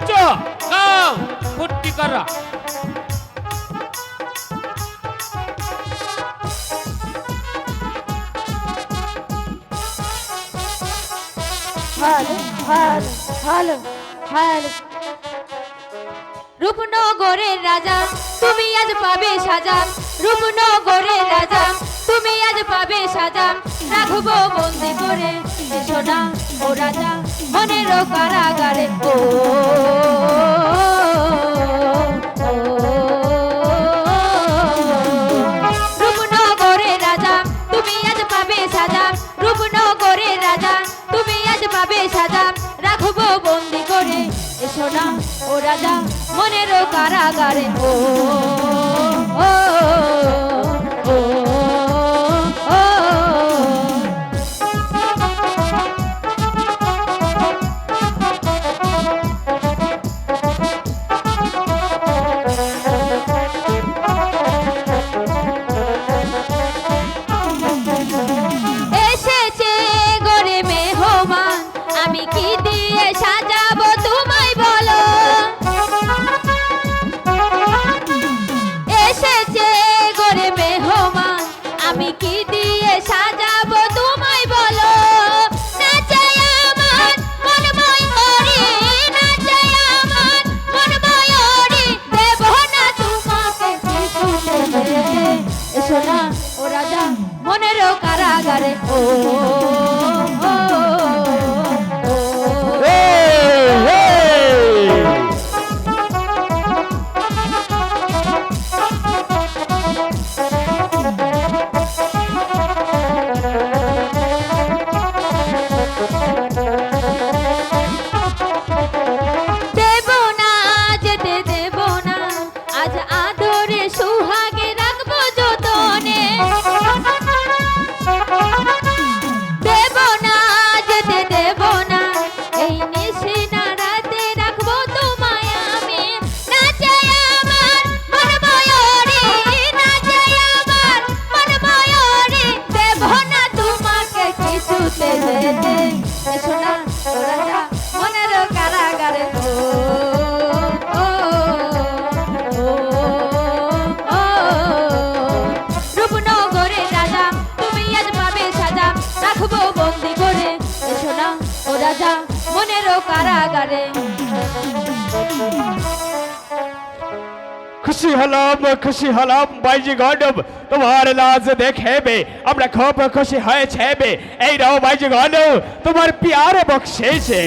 নাচ গাও ফুর্তি করো। ভালো ভালো ভালো ভালো। রূপনগরের রাজা তুমি আজ পাবে সাজা। রূপনগরের পাবে সাজা রাখব বন্দি করে এসো ও রাজা মনের কারাগারে ও রাখব বন্দি করে এসো না ও রাজা মনের কারাগারে ও, এসো এসো না ও রাজা মনের তুমি আজ সাজা, রাখব বন্দি করে। এসো ও রাজা মনেরও কারাগারে। খুশি হলাম খুশি হলাম, বাইজি গণ্ডব তোমার লাজ দেখেবে আমরা খুব খুশি হয়েছে এই রাও বাইজি গণ্ডব তোমার পিয়ারে বকশেছে